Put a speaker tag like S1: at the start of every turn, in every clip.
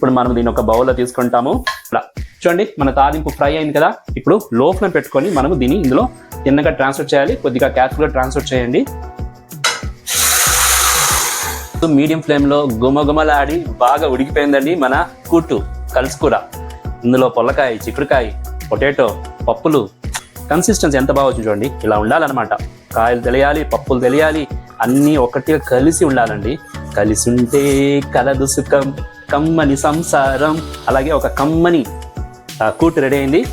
S1: ఇప్పుడు మనం దీని ఒక బౌల్లో తీసుకుంటాము. ఇలా. చూడండి మన తాలింపు ఫ్రై అయింది కదా? ఇప్పుడు లో ఫ్లేమ్ పెట్టుకొని మనము దీన్ని ఇందులో తిన్నగా ట్రాన్స్ఫర్ చేయాలి. కొద్దిగా క్యారెక్టర్గా ట్రాన్స్ఫర్ చేయండి. మీడియం ఫ్లేమ్లో గుమగుమలాడి బాగా ఉడికిపోయిందండి మన కూటు కలుసుకూర ఇందులో పొల్లకాయ చిక్కుడుకాయ పొటాటో పప్పులు. కన్సిస్టెన్సీ ఎంత బాగా వచ్చింది చూడండి. ఇలా ఉండాలన్నమాట. కాయలు తెలియాలి పప్పులు తెలియాలి. అన్నీ ఒకటిగా కలిసి ఉండాలండి. కలిసి ఉంటే కలదు సుఖం. కమ్మని సంసారం. అలాగే ఒక కమ్మని ఆ, కూటు రెడీ అయింది.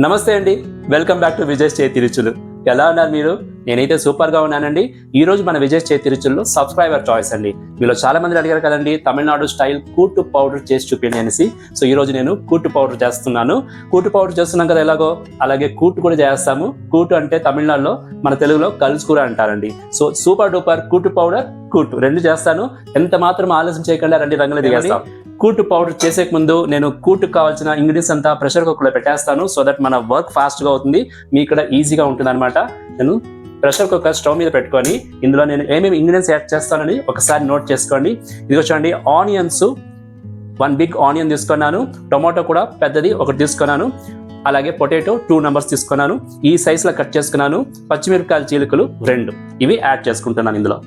S1: నమస్తే అండి. వెల్కమ్ బ్యాక్ టు విజయ్ చేతి రుచులు ఎలా ఉన్నారు మీరు? నేనైతే సూపర్గా ఉన్నానండి. ఈ రోజు మన విజయ్ చేతి రుచుల్లో సబ్స్క్రైబర్ చాయిస్ అండి. మీలో చాలా మంది అడిగారు కదండి తమిళనాడు స్టైల్ కూటు పౌడర్ చేసి చూపించండి అనేసి సో ఈ రోజు నేను కూటు పౌడర్ చేస్తున్నాను. కూటు పౌడర్ చేస్తున్నాం కదా ఎలాగో? అలాగే కూటు కూడా చేస్తాము. కూటు అంటే తమిళనాడులో మన తెలుగులో కలుసుకూర అంటారండి. So super duper kootu powder kootu రెండు చేస్తాను. ఎంత మాత్రం ఆలస్యం చేయకుండా రండి రంగులు దిగేస్తాం. కూటు పౌడర్ చేసే ముందు నేను కూటుకు కావాల్సిన ఇంగ్రీడియంట్స్ అంతా ప్రెషర్ కుక్కర్లో పెట్టేస్తాను. సో దట్ మన వర్క్ ఫాస్ట్గా అవుతుంది. మీ ఇక్కడ ఈజీగా ఉంటుంది అనమాట నేను ప్రెషర్ కుక్కర్ స్టవ్ మీద పెట్టుకొని ఇందులో నేను ఏమేమి ఇంగ్రీడియంట్స్ యాడ్ చేస్తానని ఒకసారి నోట్ చేసుకోండి. ఇది చూడండి ఆనియన్స్ వన్ బిగ్ ఆనియన్ తీసుకున్నాను. టొమాటో కూడా పెద్దది ఒకటి తీసుకున్నాను. అలాగే పొటాటో టూ నెంబర్స్ తీసుకున్నాను. ఈ సైజులో కట్ చేసుకున్నాను. పచ్చిమిరపకాయల చీలికలు రెండు. ఇవి యాడ్ చేసుకుంటున్నాను ఇందులో.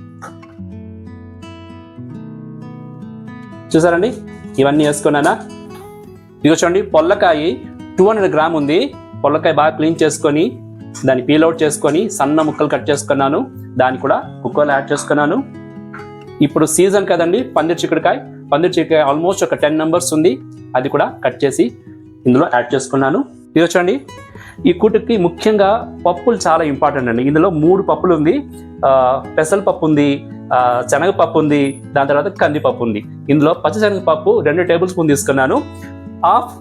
S1: చూసారండి? ఇవన్నీ వేసుకున్నానా? ఇదిగో చూడండి పొల్లకాయ టూ హండ్రెడ్ గ్రామ్ ఉంది పొల్లకాయ బాగా క్లీన్ చేసుకొని దాన్ని పీల్ అవుట్ చేసుకొని సన్న ముక్కలు కట్ చేసుకున్నాను. దాన్ని కూడా కుక్కర్లో యాడ్ చేసుకున్నాను. ఇప్పుడు సీజన్ కదండి పందిరి చిక్కుడుకాయ. పందిరి చిక్కుడుకాయ ఆల్మోస్ట్ ఒక టెన్ నెంబర్స్ ఉంది. అది కూడా కట్ చేసి ఇందులో యాడ్ చేసుకున్నాను. ఇది చూడండి ఈ కూటుకి ముఖ్యంగా పప్పులు చాలా ఇంపార్టెంట్ అండి. ఇందులో మూడు పప్పులు ఉంది. పెసరపప్పు ఉంది శనగపప్పు ఉంది దాని తర్వాత కందిపప్పు ఉంది. ఇందులో పచ్చిశనగపప్పు రెండు టేబుల్ స్పూన్ తీసుకున్నాను. హాఫ్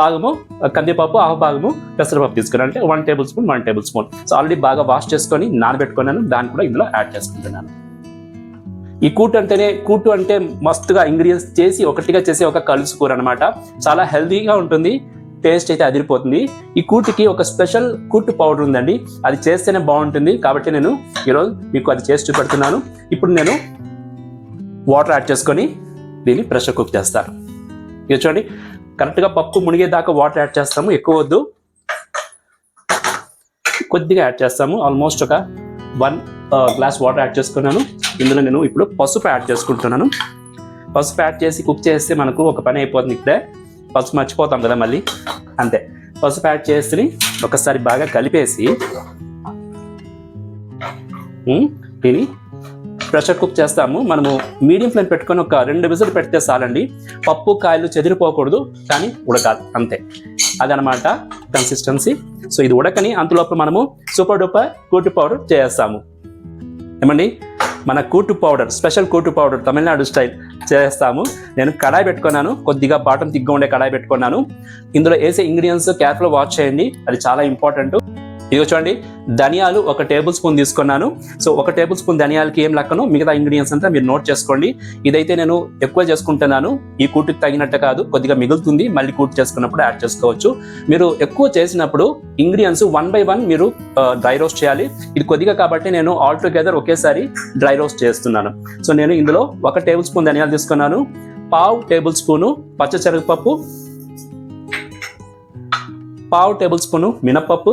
S1: భాగము కందిపప్పు హాఫ్ భాగము పెసరపప్పు తీసుకున్నాను. అంటే one table spoon one table spoon so already బాగా వాష్ చేసుకొని నానబెట్టుకున్నాను. దాన్ని కూడా ఇందులో యాడ్ చేసుకుంటున్నాను. ఈ కూటు అంటేనే కూటు అంటే మస్తుగా ఇంగ్రీడియంట్స్ చేసి ఒకటిగా చేసే ఒక కలుసు కూర అనమాట చాలా హెల్తీగా ఉంటుంది. టేస్ట్ అయితే అదిరిపోతుంది. ఈ కూటికి ఒక స్పెషల్ కూటు పౌడర్ ఉందండి. అది చేస్తేనే బాగుంటుంది. కాబట్టి నేను ఈరోజు మీకు అది చేసి చూపెడుతున్నాను. ఇప్పుడు నేను వాటర్ యాడ్ చేసుకొని దీన్ని ప్రెషర్ కుక్ చేస్తాను ఇది చూడండి. కరెక్ట్గా పప్పు మునిగేదాకా వాటర్ యాడ్ చేస్తాము ఎక్కువ వద్దు. కొద్దిగా యాడ్ చేస్తాము ఆల్మోస్ట్ ఒక వన్ గ్లాస్ వాటర్ యాడ్ చేసుకున్నాను. ఇందులో నేను ఇప్పుడు పసుపు యాడ్ చేసుకుంటున్నాను. పసుపు యాడ్ చేసి కుక్ చేస్తే మనకు ఒక పని అయిపోతుంది ఇక్కడే పసుపు మర్చిపోతాం కదా మళ్ళీ. అంతే. పసుపు యాడ్ చేసి ఒకసారి బాగా కలిపేసి ఉమ్, దీన్ని ప్రెషర్ కుక్ చేస్తాము. మనము మీడియం ఫ్లేమ్ పెట్టుకొని ఒక రెండు విజిల్ పెడితే చాలండి. పప్పు కాయలు చెదిరిపోకూడదు. కానీ ఉడకాలి. అంతే. అదనమాట కన్సిస్టెన్సీ సో ఇది ఉడకని అంతలోపు మనము సూపర్ డూపర్ కూటి పౌడర్ చేస్తాము. ఏమండి? మన kootu powder special kootu powder Tamil Nadu style చేస్తాము. నేను కడాయి పెట్టుకున్నాను. కొద్దిగా బాటం తిగ్గా ఉండే కడాయి పెట్టుకున్నాను. ఇందులో వేసే ఇంగ్రీడియంట్స్ కేర్ఫుల్ వాచ్ చేయండి. అది చాలా ఇంపార్టెంట్ ఇదిగో చూడండి ధనియాలు ఒక టేబుల్ స్పూన్ తీసుకున్నాను. సో ఒక టేబుల్ స్పూన్ ధనియాలకి ఏం లెక్కను? మిగతా ఇంగ్రీడియంట్స్ అంతా మీరు నోట్ చేసుకోండి. ఇదైతే నేను ఎక్కువ చేసుకుంటున్నాను. ఈ కూటుకి తగినట్టు కాదు కొద్దిగా మిగులుతుంది. మళ్ళీ కూటు చేసుకున్నప్పుడు యాడ్ చేసుకోవచ్చు. మీరు ఎక్కువ చేసినప్పుడు ఇంగ్రీడియంట్స్ వన్ బై వన్ మీరు డ్రై రోస్ట్ చేయాలి. ఇది కొద్దిగా కాబట్టి నేను ఆల్ టుగెదర్ ఒకేసారి డ్రై రోస్ట్ చేస్తున్నాను. సో నేను ఇందులో ఒక టేబుల్ స్పూన్ ధనియాలు తీసుకున్నాను. పావు టేబుల్ స్పూను పచ్చశనగపప్పు పావు టేబుల్ స్పూను మినప్పప్పు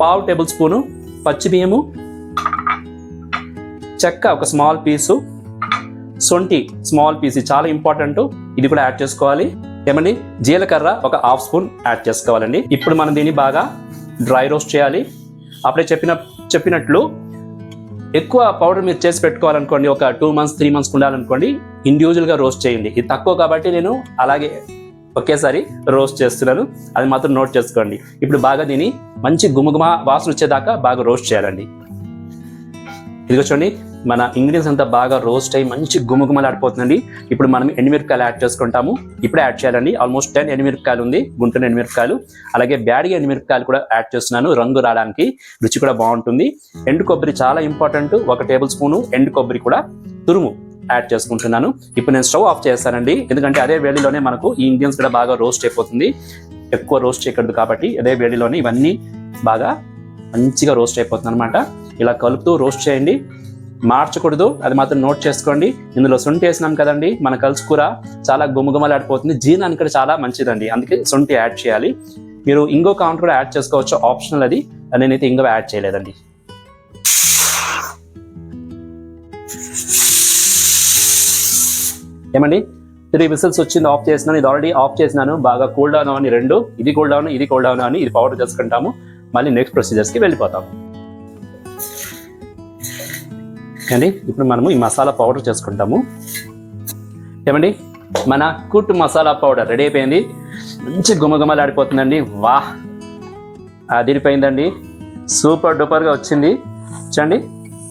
S1: పావు టేబుల్ స్పూను పచ్చి బియ్యము చెక్క ఒక స్మాల్ పీసు సొంటి స్మాల్ పీస్ ఇది చాలా ఇంపార్టెంట్. ఇది కూడా యాడ్ చేసుకోవాలి. ఏమండి? జీలకర్ర ఒక హాఫ్ స్పూన్ యాడ్ చేసుకోవాలండి. ఇప్పుడు మనం దీన్ని బాగా డ్రై రోస్ట్ చేయాలి. అప్పుడే చెప్పిన చెప్పినట్లు ఎక్కువ పౌడర్ మీరు చేసి పెట్టుకోవాలనుకోండి ఒక టూ మంత్స్ త్రీ మంత్స్ ఉండాలనుకోండి ఇండివిజువల్గా రోస్ట్ చేయండి. ఇది తక్కువ కాబట్టి నేను అలాగే ఒకేసారి రోస్ట్ చేస్తున్నాను. అది మాత్రం నోట్ చేసుకోండి. ఇప్పుడు బాగా దీన్ని మంచి గుమగుమ వాసన వచ్చేదాకా బాగా రోస్ట్ చేయాలండి. ఇదిగో చూడండి మన ఇంగ్రీడియంట్స్ అంతా బాగా రోస్ట్ అయ్యి మంచి గుమగుమలాడిపోతుందండి ఇప్పుడు మనం ఎండుమిరపకాయలు యాడ్ చేసుకుంటాము. ఇప్పుడే యాడ్ చేయాలండి. ఆల్మోస్ట్ టెన్ ఎండుమిరపకాయలు ఉంది గుంటూరు ఎండుమిరపకాయలు. అలాగే బ్యాడిగి ఎండుమిరపకాయలు కూడా యాడ్ చేస్తున్నాను రంగు రావడానికి రుచి కూడా బాగుంటుంది. ఎండు కొబ్బరి చాలా ఇంపార్టెంట్. ఒక టేబుల్ స్పూను ఎండు కొబ్బరి కూడా తురుము. యాడ్ చేసుకుంటున్నాను. ఇప్పుడు నేను స్టవ్ ఆఫ్ చేస్తానండి. ఎందుకంటే అదే వేడిలోనే మనకు ఈ ఇండియన్స్ కూడా బాగా రోస్ట్ అయిపోతుంది. ఎక్కువ రోస్ట్ చేయకూడదు కాబట్టి అదే వేడిలోనే ఇవన్నీ బాగా మంచిగా రోస్ట్ అయిపోతుంది అనమాట ఇలా కలుపుతూ రోస్ట్ చేయండి. మార్చకూడదు. అది మాత్రం నోట్ చేసుకోండి. ఇందులో శొంఠి వేసినాం కదండి. మన కలుసుకూర చాలా గుమగుమలాడిపోతుంది. జీర్ణానికి కూడా చాలా మంచిదండి. అందుకే శొంఠి యాడ్ చేయాలి. మీరు ఇంగో కౌంట్ కూడా యాడ్ చేసుకోవచ్చు. ఆప్షనల్ అది. నేనైతే ఇంగో యాడ్ చేయలేదండి. ఏమండి? త్రీ విసిల్స్ వచ్చింది ఆఫ్ చేసినాను ఇది ఆల్రెడీ ఆఫ్ చేసినాను. బాగా కూల్ డౌన్ అని రెండు ఇది కూల్ డౌన్ ఇది కూల్ డౌన్ అని ఇది పౌడర్ చేసుకుంటాము. మళ్ళీ నెక్స్ట్ ప్రొసీజర్స్కి వెళ్ళిపోతాము అండి ఇప్పుడు మనము ఈ మసాలా పౌడర్ చేసుకుంటాము. ఏమండి? మన కుట్ మసాలా పౌడర్ రెడీ అయిపోయింది. మంచి గుమగుమలాడిపోతుందండి వాహ్! అదిరిపోయిందండి. సూపర్ డూపర్గా వచ్చింది. చూడండి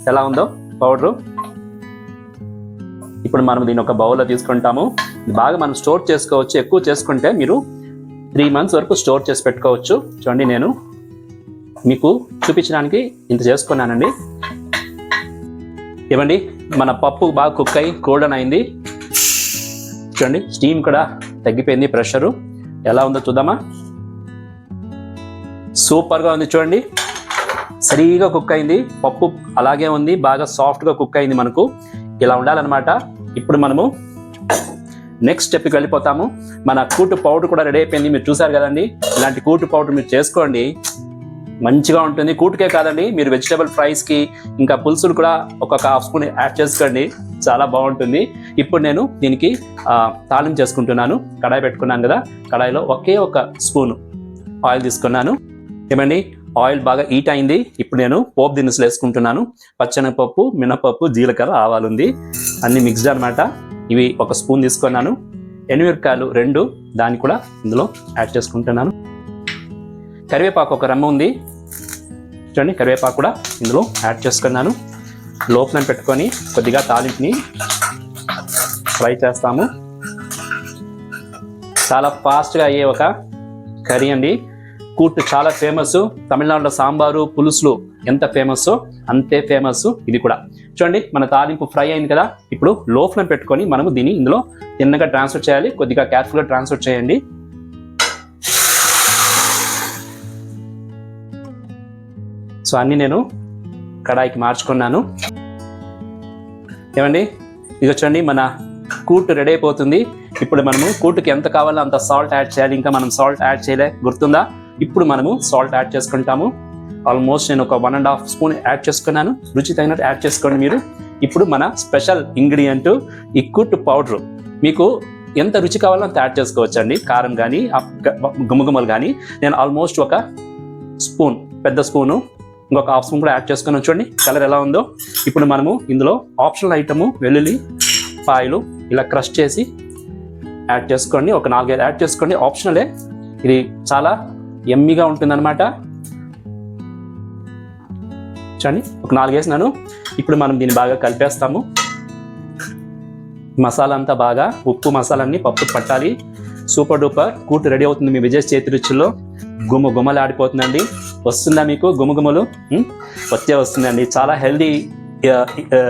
S1: ఎలా ఉందో పౌడరు ఇప్పుడు మనం దీని ఒక బౌల్లో తీసుకుంటాము. బాగా మనం స్టోర్ చేసుకోవచ్చు. ఎక్కువ చేసుకుంటే మీరు త్రీ మంత్స్ వరకు స్టోర్ చేసి పెట్టుకోవచ్చు. చూడండి నేను మీకు చూపించడానికి ఇంత చేసుకున్నానండి. ఇవ్వండి మన పప్పు బాగా కుక్ అయ్యి గోల్డెన్ అయింది. చూడండి స్టీమ్ కూడా తగ్గిపోయింది ప్రెషరు ఎలా ఉందో చూద్దామా? సూపర్గా ఉంది చూడండి. సరిగా కుక్ అయింది. పప్పు అలాగే ఉంది బాగా సాఫ్ట్గా కుక్ అయింది మనకు. ఇలా ఉండాలన్నమాట. ఇప్పుడు మనము నెక్స్ట్ స్టెప్కి వెళ్ళిపోతాము. మన కూటు పౌడర్ కూడా రెడీ అయిపోయింది. మీరు చూసారు కదండి? ఇలాంటి కూటు పౌడర్ మీరు చేసుకోండి. మంచిగా ఉంటుంది. కూటుకే కాదండి మీరు వెజిటేబుల్ ఫ్రైస్కి ఇంకా పులుసులు కూడా ఒక్కొక్క హాఫ్ స్పూన్ యాడ్ చేసుకోండి. చాలా బాగుంటుంది. ఇప్పుడు నేను దీనికి తాళింపు చేసుకుంటున్నాను. కడాయి పెట్టుకున్నాను కదా? కడాయిలో ఒకే ఒక స్పూన్ ఆయిల్ తీసుకున్నాను. ఏమండి? ఆయిల్ బాగా హీట్ అయింది. ఇప్పుడు నేను పోపు దినుసులు వేసుకుంటున్నాను. పచ్చనపప్పు మినపప్పు జీలకర్ర ఆవాలు ఉంది. అన్ని మిక్స్డ్ అనమాట ఇవి ఒక స్పూన్ తీసుకున్నాను. ఎనిమిరకాయలు రెండు. దాన్ని కూడా ఇందులో యాడ్ చేసుకుంటున్నాను. కరివేపాకు ఒక రమ్మ ఉంది. చూడండి కరివేపాకు కూడా ఇందులో యాడ్ చేసుకున్నాను. లోపల పెట్టుకొని కొద్దిగా తాలింపుని ఫ్రై చేస్తాము. చాలా ఫాస్ట్గా అయ్యే ఒక కర్రీ అండి. కూట్ చాలా ఫేమస్. తమిళనాడులో సాంబారు పులుసులు ఎంత ఫేమస్ అంతే ఫేమస్ ఇది కూడా. చూడండి మన తాలింపు ఫ్రై అయింది కదా? ఇప్పుడు లో ఫ్లేమ్ పెట్టుకొని మనము దీన్ని ఇందులో తిన్నగా ట్రాన్స్ఫర్ చేయాలి. కొద్దిగా కేర్ఫుల్గా ట్రాన్స్ఫర్ చేయండి. సో అన్ని నేను కడాయికి మార్చుకున్నాను. ఏమండి? ఇది చూడండి మన కూట్ రెడీ అయిపోతుంది. ఇప్పుడు మనము కూటుకి ఎంత కావాలో అంత సాల్ట్ యాడ్ చేయాలి. ఇంకా మనం సాల్ట్ యాడ్ చేయలే. గుర్తుందా? ఇప్పుడు మనము సాల్ట్ యాడ్ చేసుకుంటాము. ఆల్మోస్ట్ నేను ఒక one and half spoon add చేసుకున్నాను. రుచి తగినట్టు యాడ్ చేసుకోండి మీరు. ఇప్పుడు మన స్పెషల్ ఇంగ్రీడియంట్ ఈ కుట్ పౌడర్ మీకు ఎంత రుచి కావాలో అంత యాడ్ చేసుకోవచ్చు అండి కారం కానీ గుమగుమలు కానీ నేను ఆల్మోస్ట్ ఒక స్పూన్ పెద్ద స్పూను ఇంకొక హాఫ్ స్పూన్ కూడా యాడ్ చేసుకుని చూడండి. కలర్ ఎలా ఉందో. ఇప్పుడు మనము ఇందులో ఆప్షనల్ ఐటము వెల్లుల్లి పాయలు ఇలా క్రష్ చేసి యాడ్ చేసుకోండి. ఒక నాలుగైదు యాడ్ చేసుకోండి. ఆప్షనలే ఇది చాలా ఎమ్మిగా ఉంటుందన్నమాట. చూడండి ఒక నాలుగు వేసినాను. ఇప్పుడు మనం దీన్ని బాగా కలిపేస్తాము. మసాలా అంతా బాగా ఉప్పు మసాలా అన్ని పప్పు పట్టాలి. సూపర్ డూపర్ కూట్ రెడీ అవుతుంది మీ విజయ్ చేతి రుచుల్లో. గుమ్మ గుమ్మలు ఆడిపోతుందండి వస్తుందా మీకు? గుమగుమలు వచ్చే వస్తుందండి. చాలా హెల్దీ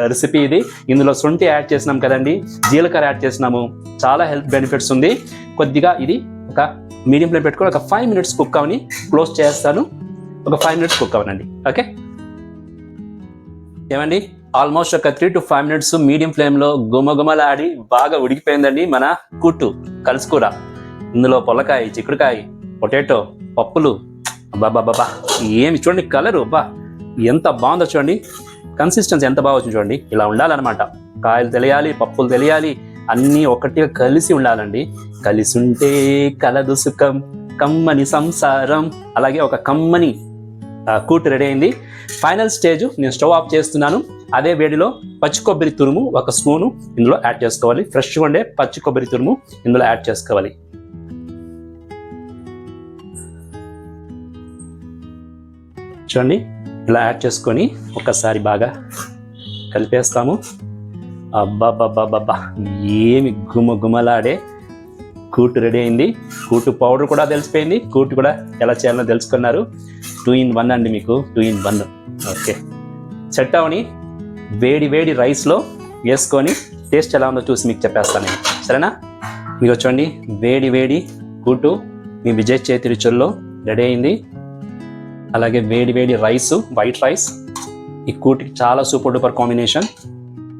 S1: రెసిపీ ఇది. ఇందులో శొంఠి యాడ్ చేసినాం కదండి. జీలకర్ర యాడ్ చేసినాము. చాలా హెల్త్ బెనిఫిట్స్ ఉంది. కొద్దిగా ఇది ఒక మీడియం ఫ్లేమ్ పెట్టుకొని ఒక ఫైవ్ మినిట్స్ కుక్ అవని క్లోజ్ చేస్తాను. ఒక ఫైవ్ మినిట్స్ కుక్ అవనండి. ఓకే ఏమండి? ఆల్మోస్ట్ ఒక three to five minutes medium ఫ్లేమ్లో గుమగుమలాడి బాగా ఉడికిపోయిందండి మన కుట్టు కలుసుకూర ఇందులో పొలకాయ చిక్కుడుకాయ పొటాటో పప్పులు. బాబా ఏమి చూడండి కలరు బా ఎంత బాగుందో చూడండి. కన్సిస్టెన్సీ ఎంత బాగా వచ్చింది చూడండి. ఇలా ఉండాలన్నమాట. కాయలు తెలియాలి పప్పులు తెలియాలి. అన్నీ ఒకటిగా కలిసి ఉండాలండి. కలిసి ఉంటే కలదు సుఖం కమ్మని సంసారం. అలాగే ఒక కమ్మని కూట్ రెడీ అయింది. ఫైనల్ స్టేజ్ నేను స్టవ్ ఆఫ్ చేస్తున్నాను. అదే వేడిలో పచ్చి కొబ్బరి తురుము ఒక స్పూను ఇందులో యాడ్ చేసుకోవాలి. ఫ్రెష్గా ఉండే పచ్చి కొబ్బరి తురుము ఇందులో యాడ్ చేసుకోవాలి. చూడండి ఇలా యాడ్ చేసుకొని ఒకసారి బాగా కలిపేస్తాము. అబ్బాబ్బాబ్బాబ్బా ఏమి గుమ గుమలాడే కూటు రెడీ అయింది. కూటు పౌడర్ కూడా తెలిసిపోయింది. కూటు కూడా ఎలా చేయాలో తెలుసుకున్నారు. టూ ఇన్ వన్ అండి మీకు. Two in one. Okay. Set వేడి వేడి రైస్లో వేసుకొని టేస్ట్ ఎలా ఉందో చూసి మీకు చెప్పేస్తాను నేను. సరేనా? మీకు వచ్చండి వేడి వేడి కూటు మీ విజయ్ చేతి రుచుల్లో రెడీ అయింది. అలాగే వేడి వేడి రైస్ వైట్ రైస్. ఈ కూటికి చాలా సూపర్ డూపర్ కాంబినేషన్.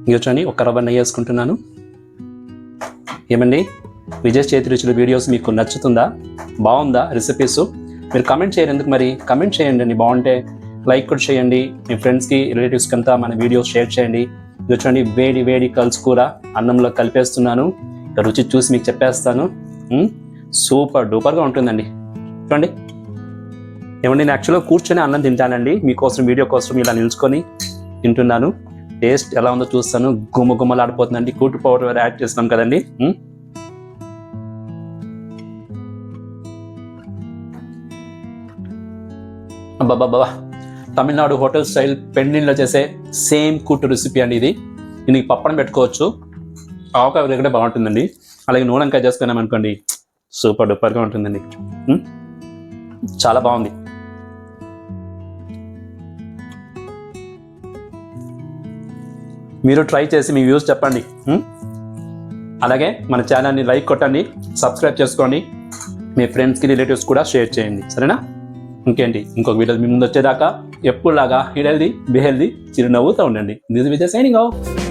S1: ఇంకొచ్చని ఒక రవ్వ నెయ్యి వేసుకుంటున్నాను. ఏమండి? విజయ్ చేతి రుచుల వీడియోస్ మీకు నచ్చుతుందా? బాగుందా? రెసిపీస్ మీరు కమెంట్ చేయరు ఎందుకు మరి? కమెంట్ చేయండి అండి. బాగుంటే లైక్ కూడా చేయండి. మీ ఫ్రెండ్స్కి రిలేటివ్స్కి అంతా మన వీడియోస్ షేర్ చేయండి. ఇది చూడండి వేడి వేడి కలుసు కూర అన్నంలో కలిపేస్తున్నాను. రుచి చూసి మీకు చెప్పేస్తాను. సూపర్ డూపర్గా ఉంటుందండి. చూడండి. ఏమండి? నేను యాక్చువల్గా కూర్చొని అన్నం తింటానండి. మీకోసం వీడియో కోసం ఇలా నిల్చుకొని తింటున్నాను. టేస్ట్ ఎలా ఉందో చూస్తాను. గుమ్మ గుమ్మలాడిపోతుందండి. కూటు పౌడర్ యాడ్ చేస్తున్నాం కదండి. బాబా తమిళనాడు హోటల్ స్టైల్ పెండింగ్లో చేసే సేమ్ కూటు రెసిపీ అండి ఇది. దీనికి పప్పడం పెట్టుకోవచ్చు. ఆవకాయ దగ్గర బాగుంటుందండి. అలాగే నూనెంకాయ చేసుకున్నాం అనుకోండి. సూపర్ డూపర్గా ఉంటుందండి. చాలా బాగుంది. మీరు ట్రై చేసి మీ వ్యూస్ చెప్పండి. అలాగే మన ఛానల్ని లైక్ కొట్టండి సబ్స్క్రైబ్ చేసుకోండి. మీ ఫ్రెండ్స్కి రిలేటివ్స్ కూడా షేర్ చేయండి. సరేనా? ఇంకేంటి? ఇంకొక వీడియో మీ ముందు వచ్చేదాకా ఎప్పుడులాగా హెల్దీ బిహెల్దీ చిరునవ్వుతూ ఉండండి. This Vijay signing off